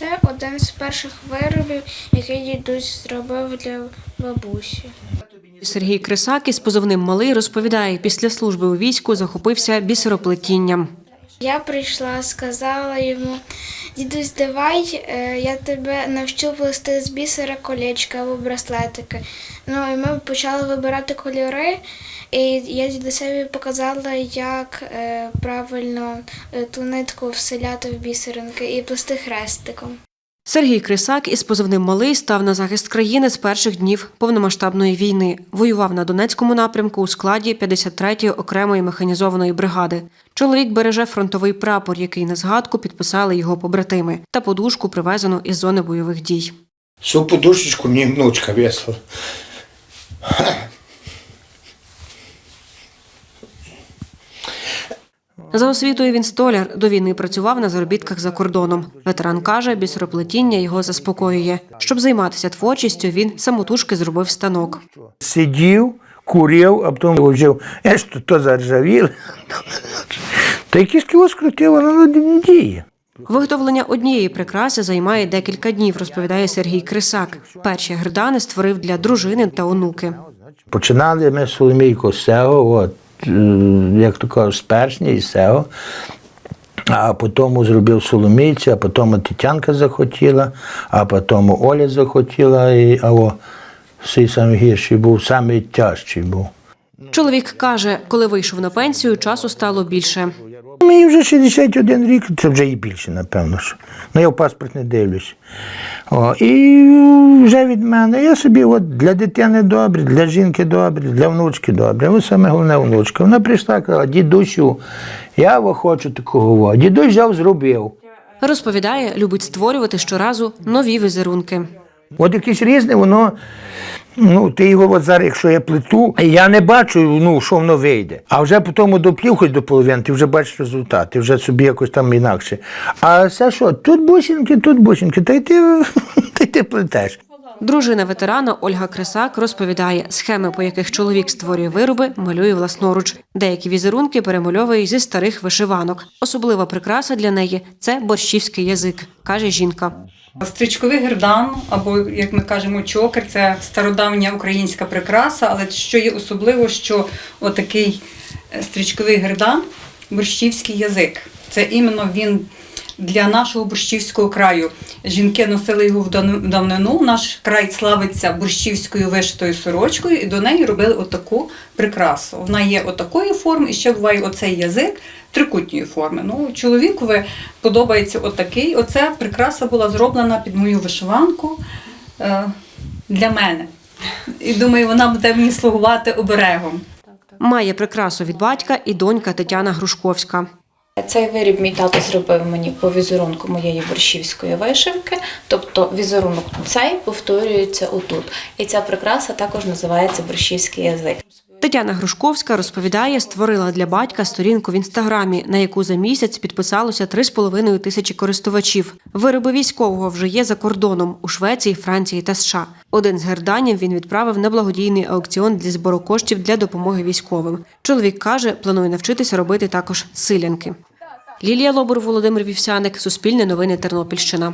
Це один з перших виробів, який дідусь зробив для бабусі. Сергій Крисак із позивним малий розповідає, після служби у війську захопився бісероплетінням. Я прийшла, сказала йому, дідусь, давай е, я тебе навчу плести з бісера колечка або браслетики. Ну і ми почали вибирати кольори, і я дідусеві показала, як е, правильно е, ту нитку вселяти в бісеринки і плести хрестиком. Сергій Крисак із позивним малий став на захист країни з перших днів повномасштабної війни. Воював на Донецькому напрямку у складі 53-ї окремої механізованої бригади. Чоловік береже фронтовий прапор, який на згадку підписали його побратими, та подушку привезену із зони бойових дій. Всю подушечку мне внучка весила. За освітою він столяр. До війни працював на заробітках за кордоном. Ветеран каже, бісероплетіння його заспокоює. Щоб займатися творчістю, він самотужки зробив станок. Сидів, курив, а потім вжив, я ж то, заржавіло. Та кіос крутив, воно не діє. Виготовлення однієї прикраси займає декілька днів, розповідає Сергій Крисак. Перші гердани створив для дружини та онуки. Починали ми з Соломійко з цього, от, як то кажуть, з першні і сего. А потім зробив Соломійці, а потім Тетянка захотіла, а потім Оля захотіла, і, а о, всі найгірший був, найтяжчий був. Чоловік каже, коли вийшов на пенсію, часу стало більше. Мені вже 61 рік, це вже і більше, напевно. Що. Ну, я в паспорт не дивлюсь. О, і вже від мене. Я собі от для дитини добре, для жінки добре, для внучки добре. Ось саме головне внучка. Вона прийшла казала, дідусю, я хочу такого. Дідусь взяв, зробив. Розповідає, любить створювати щоразу нові візерунки. От якесь різне, воно. Ну, ти його от зараз, якщо я плету, я не бачу, ну, що воно вийде. А вже потім доп'їв хоч до половини, ти вже бачиш результат, ти вже собі якось там інакше. А все що, тут бусинки, тут бусинки, та й ти, та й ти плетеш. Дружина ветерана Ольга Крисак розповідає, схеми, по яких чоловік створює вироби, малює власноруч. Деякі візерунки перемальовує зі старих вишиванок. Особлива прикраса для неї це борщівський язик, каже жінка. Стрічковий гердан, або як ми кажемо, чокер це стародавня українська прикраса, але що є особливо, що отакий е, стрічковий гердан борщівський язик. Це іменно він для нашого борщівського краю. Жінки носили його в давнину. Наш край славиться борщівською вишитою сорочкою, і до неї робили отаку прикрасу. Вона є отакої форми, і ще буває оцей язик трикутньої форми. Ну, чоловікові подобається отакий. Оця прикраса була зроблена під мою вишиванку е, для мене. І думаю, вона буде мені слугувати оберегом. Має прикрасу від батька і донька Тетяна Грушковська. Цей виріб мій тато зробив мені по візерунку моєї борщівської вишивки, тобто візерунок цей повторюється отут. І ця прикраса також називається борщівський язик. Тетяна Грушковська розповідає, створила для батька сторінку в інстаграмі, на яку за місяць підписалося 3,5 тисячі користувачів. Вироби військового вже є за кордоном у Швеції, Франції та США. Один з герданів він відправив на благодійний аукціон для збору коштів для допомоги військовим. Чоловік каже, планує навчитися робити також силянки. Лілія Лобур, Володимир Вівсяник, Суспільне новини Тернопільщина.